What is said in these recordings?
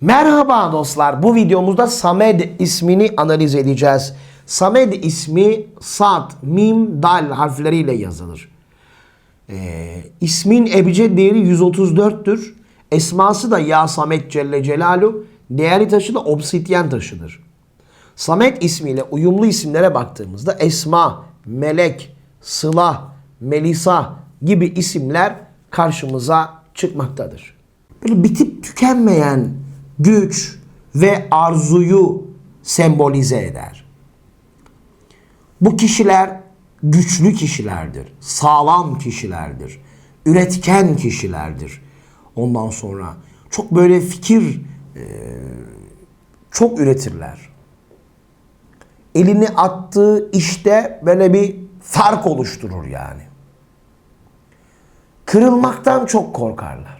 Merhaba dostlar. Bu videomuzda Samed ismini analiz edeceğiz. Samed ismi Sad, Mim, Dal harfleriyle yazılır. Ee, ismin ebced değeri 134'tür. Esması da Ya Samet Celle Celalu. Değerli taşı da obsidyen taşıdır. Samet ismiyle uyumlu isimlere baktığımızda Esma, Melek, Sıla, Melisa gibi isimler karşımıza çıkmaktadır. Böyle bitip tükenmeyen güç ve arzuyu sembolize eder. Bu kişiler güçlü kişilerdir, sağlam kişilerdir, üretken kişilerdir. Ondan sonra çok böyle fikir e, çok üretirler. Elini attığı işte böyle bir fark oluşturur yani. Kırılmaktan çok korkarlar.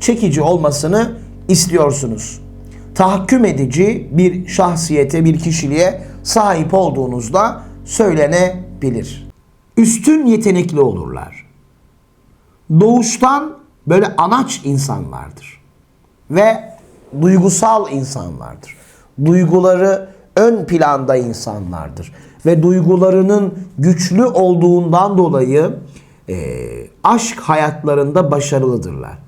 çekici olmasını istiyorsunuz. Tahakküm edici bir şahsiyete, bir kişiliğe sahip olduğunuzda söylenebilir. Üstün yetenekli olurlar. Doğuştan böyle anaç insanlardır. Ve duygusal insanlardır. Duyguları ön planda insanlardır. Ve duygularının güçlü olduğundan dolayı e, aşk hayatlarında başarılıdırlar.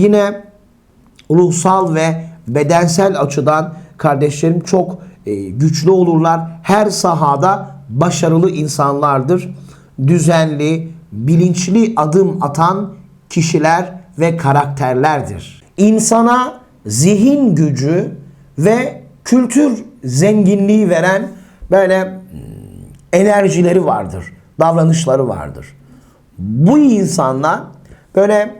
Yine ruhsal ve bedensel açıdan kardeşlerim çok e, güçlü olurlar. Her sahada başarılı insanlardır. Düzenli, bilinçli adım atan kişiler ve karakterlerdir. İnsana zihin gücü ve kültür zenginliği veren böyle hmm, enerjileri vardır, davranışları vardır. Bu insanlar böyle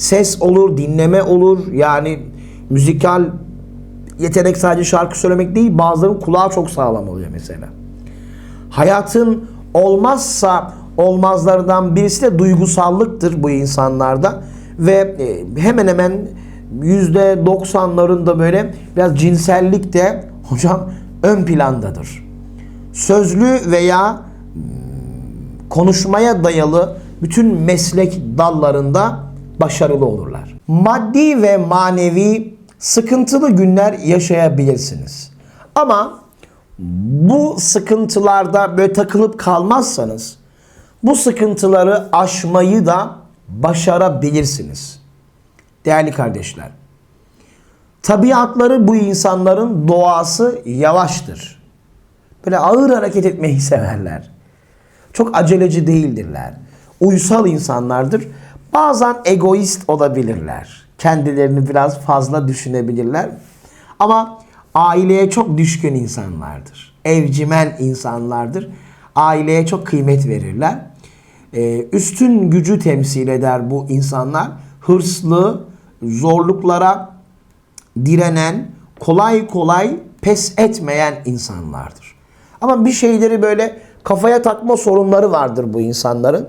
ses olur, dinleme olur. Yani müzikal yetenek sadece şarkı söylemek değil, bazılarının kulağı çok sağlam oluyor mesela. Hayatın olmazsa olmazlardan birisi de duygusallıktır bu insanlarda ve e, hemen hemen yüzde 90'larında böyle biraz cinsellik de hocam ön plandadır sözlü veya hmm, konuşmaya dayalı bütün meslek dallarında başarılı olurlar. Maddi ve manevi sıkıntılı günler yaşayabilirsiniz. Ama bu sıkıntılarda böyle takılıp kalmazsanız bu sıkıntıları aşmayı da başarabilirsiniz. Değerli kardeşler. Tabiatları bu insanların doğası yavaştır. Böyle ağır hareket etmeyi severler. Çok aceleci değildirler. Uysal insanlardır. Bazen egoist olabilirler. Kendilerini biraz fazla düşünebilirler. Ama aileye çok düşkün insanlardır. Evcimen insanlardır. Aileye çok kıymet verirler. Ee, üstün gücü temsil eder bu insanlar. Hırslı, zorluklara direnen, kolay kolay pes etmeyen insanlardır. Ama bir şeyleri böyle kafaya takma sorunları vardır bu insanların.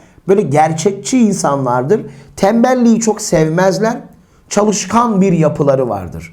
böyle gerçekçi insanlardır. Tembelliği çok sevmezler. Çalışkan bir yapıları vardır.